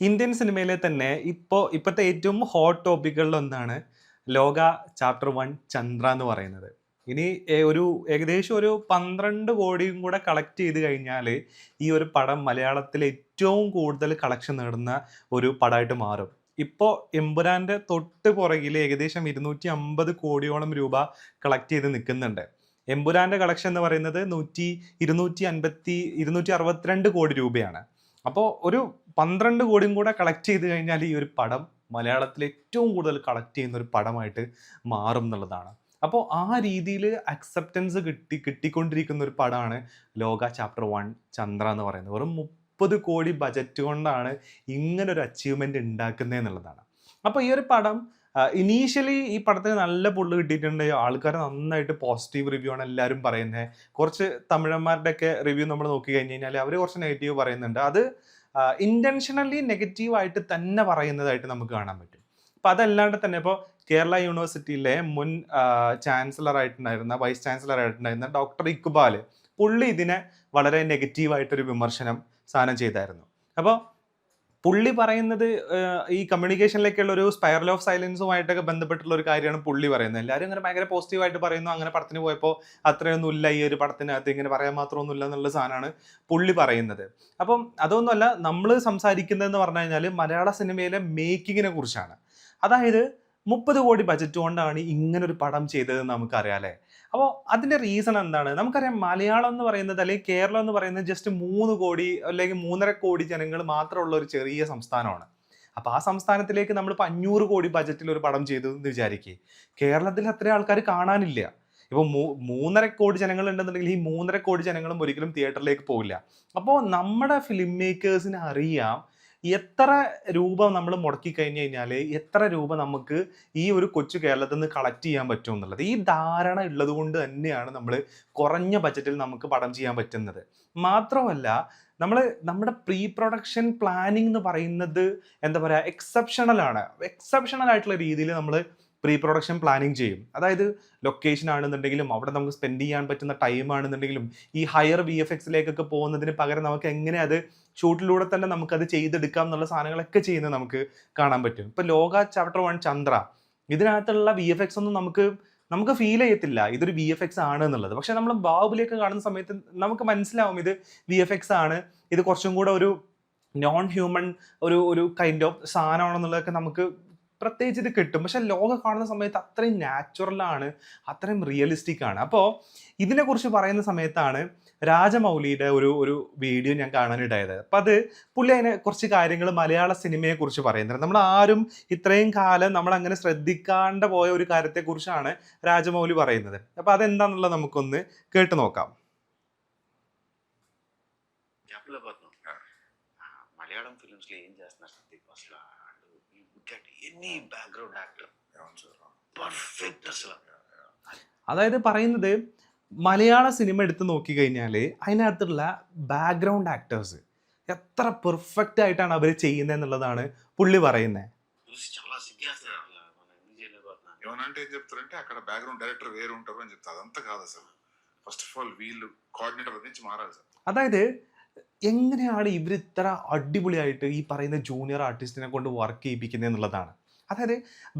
Indian സിനിമയിലെ തന്നെ ഇപ്പോൾ ഇപ്പോഴത്തെ ഏറ്റവും ഹോട്ട് ടോപ്പിക്കുകളിൽ ഒന്നാണ് ലോക ചാപ്റ്റർ വൺ ചന്ദ്ര എന്ന് പറയുന്നത്. ഇനി ഒരു ഏകദേശം ഒരു പന്ത്രണ്ട് കോടിയും കൂടെ കളക്ട് ചെയ്ത് കഴിഞ്ഞാൽ ഈ ഒരു പടം മലയാളത്തിൽ ഏറ്റവും കൂടുതൽ കളക്ഷൻ നേടുന്ന ഒരു പടമായിട്ട് മാറും. ഇപ്പോൾ എമ്പുരാന്റെ തൊട്ട് പുറകിൽ ഏകദേശം ഇരുന്നൂറ്റി അമ്പത് കോടിയോളം രൂപ കളക്ട് ചെയ്ത് നിൽക്കുന്നുണ്ട്. എമ്പുരാന്റെ കളക്ഷൻ എന്ന് പറയുന്നത് നൂറ്റി ഇരുന്നൂറ്റി അൻപത്തി ഇരുന്നൂറ്റി അറുപത്തിരണ്ട് കോടി രൂപയാണ്. അപ്പോൾ ഒരു പന്ത്രണ്ട് കോടിയും കൂടെ കളക്ട് ചെയ്ത് കഴിഞ്ഞാൽ ഈ ഒരു പടം മലയാളത്തിൽ ഏറ്റവും കൂടുതൽ കളക്ട് ചെയ്യുന്ന ഒരു പടമായിട്ട് മാറും എന്നുള്ളതാണ്. അപ്പോൾ ആ രീതിയിൽ അക്സെപ്റ്റൻസ് കിട്ടി കിട്ടിക്കൊണ്ടിരിക്കുന്ന ഒരു പടമാണ് ലോക ചാപ്റ്റർ വൺ ചന്ദ്ര എന്ന് പറയുന്നത്. വെറും മുപ്പത് കോടി ബജറ്റ് കൊണ്ടാണ് ഇങ്ങനെ ഒരു അച്ചീവ്മെന്റ് ഉണ്ടാക്കുന്നത് എന്നുള്ളതാണ്. അപ്പോൾ ഈ ഒരു പടം ഇനീഷ്യലി ഈ പടത്തിന് നല്ല പുള്ള് കിട്ടിയിട്ടുണ്ട്. ആൾക്കാർ നന്നായിട്ട് പോസിറ്റീവ് റിവ്യൂ ആണ് എല്ലാവരും പറയുന്നത് കുറച്ച് തമിഴന്മാരുടെ ഒക്കെ റിവ്യൂ നമ്മൾ നോക്കി കഴിഞ്ഞ് കഴിഞ്ഞാൽ അവർ കുറച്ച് നെഗറ്റീവ് പറയുന്നുണ്ട്. അത് ഇന്റൻഷനലി നെഗറ്റീവായിട്ട് തന്നെ പറയുന്നതായിട്ട് നമുക്ക് കാണാൻ പറ്റും. അപ്പോൾ അതല്ലാണ്ട് തന്നെ ഇപ്പോൾ കേരള യൂണിവേഴ്സിറ്റിയിലെ മുൻ ചാൻസലർ ആയിട്ടുണ്ടായിരുന്ന വൈസ് ചാൻസലർ ആയിട്ടുണ്ടായിരുന്ന ഡോക്ടർ ഇക്ബാൽ പുള്ളി ഇതിനെ വളരെ നെഗറ്റീവായിട്ടൊരു വിമർശനം സാധനം ചെയ്തായിരുന്നു. അപ്പോൾ പുള്ളി പറയുന്നത് ഈ കമ്മ്യൂണിക്കേഷനിലേക്കുള്ള ഒരു സ്പൈറൽ ഓഫ് സൈലൻസുമായിട്ടൊക്കെ ബന്ധപ്പെട്ടുള്ള ഒരു കാര്യമാണ് പുള്ളി പറയുന്നത്. എല്ലാവരും ഇങ്ങനെ ഭയങ്കര പോസിറ്റീവായിട്ട് പറയുന്നു. അങ്ങനെ പടത്തിന് പോയപ്പോൾ അത്രയൊന്നും ഇല്ല ഈ ഒരു പടത്തിനകത്ത് ഇങ്ങനെ പറയാൻ മാത്രമൊന്നും ഇല്ല എന്നുള്ള സാധനമാണ് പുള്ളി പറയുന്നത്. അപ്പം അതൊന്നുമല്ല നമ്മൾ സംസാരിക്കുന്നതെന്ന് പറഞ്ഞു കഴിഞ്ഞാൽ മലയാള സിനിമയിലെ മേക്കിങ്ങിനെ കുറിച്ചാണ്. അതായത് മുപ്പത് കോടി ബജറ്റ് കൊണ്ടാണ് ഒരു പടം ചെയ്തതെന്ന് നമുക്കറിയാം അല്ലേ? അപ്പോൾ അതിന്റെ റീസൺ എന്താണ്? നമുക്കറിയാം മലയാളം എന്ന് പറയുന്നത് അല്ലെങ്കിൽ കേരളം എന്ന് പറയുന്നത് ജസ്റ്റ് മൂന്ന് കോടി അല്ലെങ്കിൽ മൂന്നര കോടി ജനങ്ങൾ മാത്രമുള്ള ഒരു ചെറിയ സംസ്ഥാനമാണ്. അപ്പോൾ ആ സംസ്ഥാനത്തിലേക്ക് നമ്മൾ ഇപ്പോൾ അഞ്ഞൂറ് കോടി ബജറ്റിൽ ഒരു പടം ചെയ്തു എന്ന് വിചാരിക്കുക കേരളത്തിൽ അത്രയും ആൾക്കാർ കാണാനില്ല. ഇപ്പോൾ മൂ മൂന്നര കോടി ജനങ്ങൾ ഉണ്ടെന്നുണ്ടെങ്കിൽ ഈ മൂന്നര കോടി ജനങ്ങളും ഒരിക്കലും തിയേറ്ററിലേക്ക് പോകില്ല അപ്പോൾ നമ്മുടെ ഫിലിം മേക്കേഴ്സിന് അറിയാം എത്ര രൂപ നമ്മൾ മുടക്കി കഴിഞ്ഞു കഴിഞ്ഞാൽ എത്ര രൂപ നമുക്ക് ഈ ഒരു കൊച്ചു കേരളത്തിൽ നിന്ന് കളക്ട് ചെയ്യാൻ പറ്റും എന്നുള്ളത്? ഈ ധാരണ ഉള്ളത് കൊണ്ട് തന്നെയാണ് നമ്മൾ കുറഞ്ഞ ബജറ്റിൽ നമുക്ക് പടം ചെയ്യാൻ പറ്റുന്നത്. മാത്രമല്ല നമ്മൾ നമ്മുടെ പ്രീ പ്രൊഡക്ഷൻ പ്ലാനിങ് എന്ന് പറയുന്നത് എന്താ പറയുക എക്സെപ്ഷണൽ ആണ്. എക്സെപ്ഷണൽ ആയിട്ടുള്ള രീതിയിൽ നമ്മൾ പ്രീ പ്രൊഡക്ഷൻ പ്ലാനിങ് ചെയ്യും. അതായത് ലൊക്കേഷൻ ആണെന്നുണ്ടെങ്കിലും അവിടെ നമുക്ക് സ്പെൻഡ് ചെയ്യാൻ പറ്റുന്ന ടൈം ആണെന്നുണ്ടെങ്കിലും ഈ ഹയർ വി എഫ് എക്സിലേക്കൊക്കെ പോകുന്നതിന് പകരം നമുക്ക് എങ്ങനെ അത് ഷൂട്ടിലൂടെ തന്നെ നമുക്കത് ചെയ്തെടുക്കാം എന്നുള്ള സാധനങ്ങളൊക്കെ ചെയ്യുന്നത് നമുക്ക് കാണാൻ പറ്റും. ഇപ്പൊ ലോക ചാപ്റ്റർ വൺ ചന്ദ്ര. ഇതിനകത്തുള്ള വി എഫ് എക്സ് ഒന്നും നമുക്ക് നമുക്ക് ഫീൽ ചെയ്യത്തില്ല. ഇതൊരു വി എഫ് എക്സ് ആണ് എന്നുള്ളത്. പക്ഷെ നമ്മൾ ബാഹുബലിയൊക്കെ കാണുന്ന സമയത്ത് നമുക്ക് മനസ്സിലാവും ഇത് വി എഫ് എക്സ് ആണ്. ഇത് കുറച്ചും കൂടെ ഒരു നോൺ ഹ്യൂമൻ ഒരു ഒരു കൈൻഡ് ഓഫ് സാധനമാണെന്നുള്ളതൊക്കെ നമുക്ക് പ്രത്യേകിച്ച് ഇത് കിട്ടും പക്ഷെ ലോക കാണുന്ന സമയത്ത് അത്രയും നാച്ചുറൽ ആണ് അത്രയും റിയലിസ്റ്റിക് ആണ് അപ്പോൾ ഇതിനെക്കുറിച്ച് പറയുന്ന സമയത്താണ് രാജമൗലിയുടെ ഒരു ഒരു വീഡിയോ ഞാൻ കാണാനിടയത് അപ്പം അത് പുള്ളി അതിനെ കുറച്ച് കാര്യങ്ങൾ മലയാള സിനിമയെ കുറിച്ച് പറയുന്നത് നമ്മൾ ആരും ഇത്രയും കാലം നമ്മൾ അങ്ങനെ ശ്രദ്ധിക്കാണ്ട് പോയ ഒരു കാര്യത്തെക്കുറിച്ചാണ് രാജമൗലി പറയുന്നത് അപ്പം അതെന്താണെന്നുള്ളത് നമുക്കൊന്ന് കേട്ട് നോക്കാം జ్ఞాపకపోతున్నాం మలయాళం ఫిలిమ్స్ లో ఏం చేస్తున్నారు సందీప్ అసలు you get any background actor perfect అసలు അതായത് പറയുന്നത് മലയാള സിനിമ എടുത്ത് നോക്കിക്കഴിഞ്ഞാൽ അതിനകത്തുള്ള ബാക്ക്ഗ്രൗണ്ട് ആക്ടേഴ്സ് എത്ര പെർഫെക്റ്റ് ആയിട്ടാണ് അവർ ചെയ്യുന്നത് എന്നുള്ളതാണ് പുള്ളി പറയുന്നത് చూసి చాలా సిగ్గేస్తారు అసలు మనం ఎందుకు చేయలేకపోతున్నాను ఏమనంటే ఏం చెప్తారంటే అక్కడ బ్యాక్గ్రౌండ్ డైరెక్టర్ వేరు ఉంటారు అని చెప్తారు అదంతా కాదు అసలు ఫస్ట్ ఆఫ్ ఆల్ వీళ్ళు కోఆర్డినేటర్ నుంచి మారాలి సార్ അതായത് എങ്ങനെയാണ് ഇവർ ഇത്ര അടിപൊളിയായിട്ട് ഈ പറയുന്ന ജൂനിയർ ആർട്ടിസ്റ്റിനെ കൊണ്ട് വർക്ക് ചെയ്യിപ്പിക്കുന്നത് എന്നുള്ളതാണ് അതായത്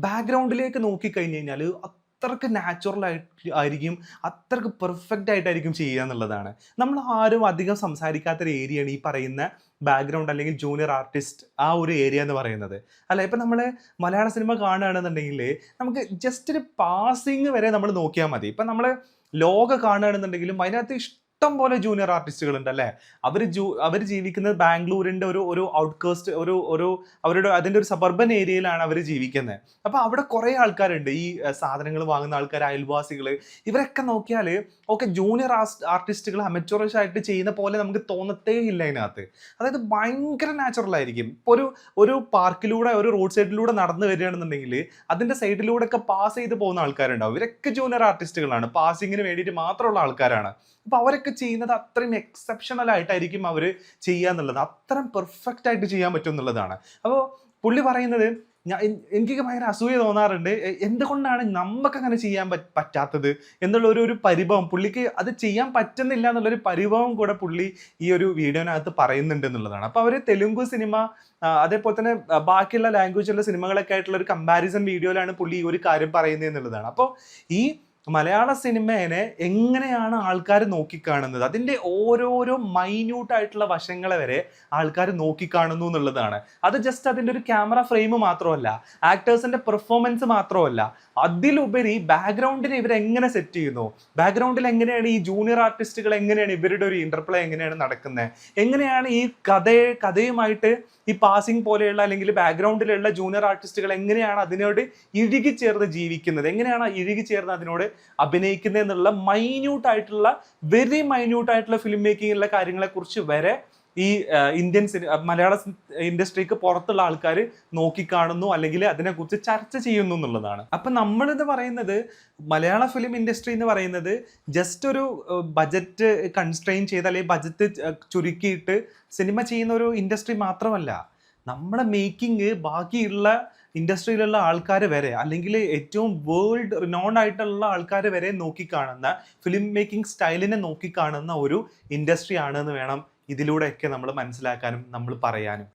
ബാക്ക്ഗ്രൗണ്ടിലേക്ക് നോക്കിക്കഴിഞ്ഞ് കഴിഞ്ഞാൽ അത്രയ്ക്ക് നാച്ചുറൽ ആയിട്ട് ആയിരിക്കും അത്രയ്ക്ക് പെർഫെക്റ്റ് ആയിട്ടായിരിക്കും ചെയ്യുക എന്നുള്ളതാണ്. നമ്മൾ ആരും അധികം സംസാരിക്കാത്തൊരു ഏരിയയാണ് ഈ പറയുന്ന ബാക്ക്ഗ്രൗണ്ട് അല്ലെങ്കിൽ ജൂനിയർ ആർട്ടിസ്റ്റ് ആ ഒരു ഏരിയ എന്ന് പറയുന്നത്. അല്ല ഇപ്പം നമ്മൾ മലയാള സിനിമ കാണുകയാണെന്നുണ്ടെങ്കിൽ നമുക്ക് ജസ്റ്റ് ഒരു പാസിങ് വരെ നമ്മൾ നോക്കിയാൽ മതി. ഇപ്പം നമ്മൾ ലോക കാണുകയാണെന്നുണ്ടെങ്കിലും അതിനകത്ത് പോലെ ജൂനിയർ ആർട്ടിസ്റ്റുകൾ ഉണ്ട് അല്ലേ? അവർ ജൂ അവർ ജീവിക്കുന്നത് ബാംഗ്ലൂരിന്റെ ഒരു ഒരു ഔട്ട്കേസ്റ്റ് ഒരു ഒരു അവരുടെ അതിന്റെ ഒരു സബർബൻ ഏരിയയിലാണ് അവർ ജീവിക്കുന്നത് അപ്പോൾ അവിടെ കുറേ ആൾക്കാരുണ്ട്. ഈ സാധനങ്ങൾ വാങ്ങുന്ന ആൾക്കാർ അയൽവാസികൾ ഇവരൊക്കെ നോക്കിയാൽ ഓക്കെ ജൂനിയർ ആർട്ടിസ്റ്റുകൾ അമച്ചോറിഷ് ആയിട്ട് ചെയ്യുന്ന പോലെ നമുക്ക് തോന്നത്തേ ഇല്ല അതിനകത്ത്. അതായത് ഭയങ്കര നാച്ചുറൽ ആയിരിക്കും. ഇപ്പോൾ ഒരു ഒരു പാർക്കിലൂടെ ഒരു റോഡ് സൈഡിലൂടെ നടന്നു വരികയാണെന്നുണ്ടെങ്കിൽ അതിന്റെ സൈഡിലൂടെ ഒക്കെ പാസ് ചെയ്ത് പോകുന്ന ആൾക്കാരുണ്ടാവും. ഇവരൊക്കെ ജൂനിയർ ആർട്ടിസ്റ്റുകളാണ് പാസിങ്ങിന് വേണ്ടിയിട്ട് മാത്രമുള്ള ആൾക്കാരാണ്. അപ്പോൾ അവരൊക്കെ ചെയ്യുന്നത് അത്രയും എക്സെപ്ഷണൽ ആയിട്ടായിരിക്കും അവർ ചെയ്യുക എന്നുള്ളത്. അത്രയും പെർഫെക്റ്റ് ആയിട്ട് ചെയ്യാൻ പറ്റും എന്നുള്ളതാണ്. അപ്പോൾ പുള്ളി പറയുന്നത് ഞാൻ എൻ- എനിക്ക് ഭയങ്കര അസൂയ തോന്നാറുണ്ട്. എന്തുകൊണ്ടാണ് നമുക്ക് അങ്ങനെ ചെയ്യാൻ പറ്റാത്തത്? എന്നുള്ള ഒരു ഒരു പരിഭവം പുള്ളിക്ക് അത് ചെയ്യാൻ പറ്റുന്നില്ല എന്നുള്ളൊരു പരിഭവം കൂടെ പുള്ളി ഈ ഒരു വീഡിയോനകത്ത് പറയുന്നുണ്ട് എന്നുള്ളതാണ്. അപ്പോൾ അവർ തെലുങ്ക് സിനിമ അതേപോലെ തന്നെ ബാക്കിയുള്ള ലാംഗ്വേജുള്ള സിനിമകളൊക്കെ ആയിട്ടുള്ള ഒരു കമ്പാരിസൺ വീഡിയോയിലാണ് പുള്ളി ഈ ഒരു കാര്യം പറയുന്നത് എന്നുള്ളതാണ്. അപ്പോൾ ഈ മലയാള സിനിമേനെ എങ്ങനെയാണ് ആൾക്കാർ നോക്കിക്കാണുന്നത്? അതിന്റെ ഓരോരോ മൈന്യൂട്ട് ആയിട്ടുള്ള വശങ്ങളെ വരെ ആൾക്കാർ നോക്കിക്കാണുന്നു എന്നുള്ളതാണ്. അത് ജസ്റ്റ് അതിന്റെ ഒരു ക്യാമറ ഫ്രെയിം മാത്രമല്ല ആക്ടേഴ്സിന്റെ പെർഫോമൻസ് മാത്രമല്ല. അതിലുപരി ബാക്ക്ഗ്രൗണ്ടിനെ ഇവരെങ്ങനെ സെറ്റ് ചെയ്യുന്നു? ബാക്ക്ഗ്രൗണ്ടിൽ എങ്ങനെയാണ് ഈ ജൂനിയർ ആർട്ടിസ്റ്റുകൾ എങ്ങനെയാണ് ഇവരുടെ ഒരു ഇന്റർപ്ലേ എങ്ങനെയാണ് നടക്കുന്നത് എങ്ങനെയാണ് ഈ കഥയെ കഥയുമായിട്ട് ഈ പാസിംഗ് പോലെയുള്ള അല്ലെങ്കിൽ ബാക്ക്ഗ്രൗണ്ടിലുള്ള ജൂനിയർ ആർട്ടിസ്റ്റുകൾ എങ്ങനെയാണ് അതിനോട് ഇഴുകി ചേർന്ന് ജീവിക്കുന്നത്? എങ്ങനെയാണ് ആ ഇഴുകി ചേർന്ന് അതിനോട് അഭിനയിക്കുന്നത് എന്നുള്ള മൈന്യൂട്ട് ആയിട്ടുള്ള വെരി മൈന്യൂട്ട് ആയിട്ടുള്ള ഫിലിം മേക്കിങ്ങിലുള്ള കാര്യങ്ങളെക്കുറിച്ച് വരെ ഈ ഇന്ത്യൻ സിനി മലയാള ഇൻഡസ്ട്രിക്ക് പുറത്തുള്ള ആൾക്കാർ നോക്കിക്കാണുന്നു അല്ലെങ്കിൽ അതിനെക്കുറിച്ച് ചർച്ച ചെയ്യുന്നു എന്നുള്ളതാണ്. അപ്പം നമ്മളിത് പറയുന്നത് മലയാള ഫിലിം ഇൻഡസ്ട്രി എന്ന് പറയുന്നത് ജസ്റ്റ് ഒരു ബജറ്റ് കൺസ്ട്രെയിൻ ചെയ്ത് അല്ലെങ്കിൽ ബജറ്റ് ചുരുക്കിയിട്ട് സിനിമ ചെയ്യുന്ന ഒരു ഇൻഡസ്ട്രി മാത്രമല്ല. നമ്മളെ മേക്കിംഗ് ബാക്കിയുള്ള ഇൻഡസ്ട്രിയിലുള്ള ആൾക്കാർ വരെ അല്ലെങ്കിൽ ഏറ്റവും വേൾഡ് റിനോൺ ആയിട്ടുള്ള ആൾക്കാർ വരെ നോക്കിക്കാണുന്ന ഫിലിം മേക്കിംഗ് സ്റ്റൈലിനെ നോക്കിക്കാണുന്ന ഒരു ഇൻഡസ്ട്രി ആണെന്ന് വേണം ഇതിലൂടെയൊക്കെ നമ്മൾ മനസ്സിലാക്കാനും നമ്മൾ പറയാനും.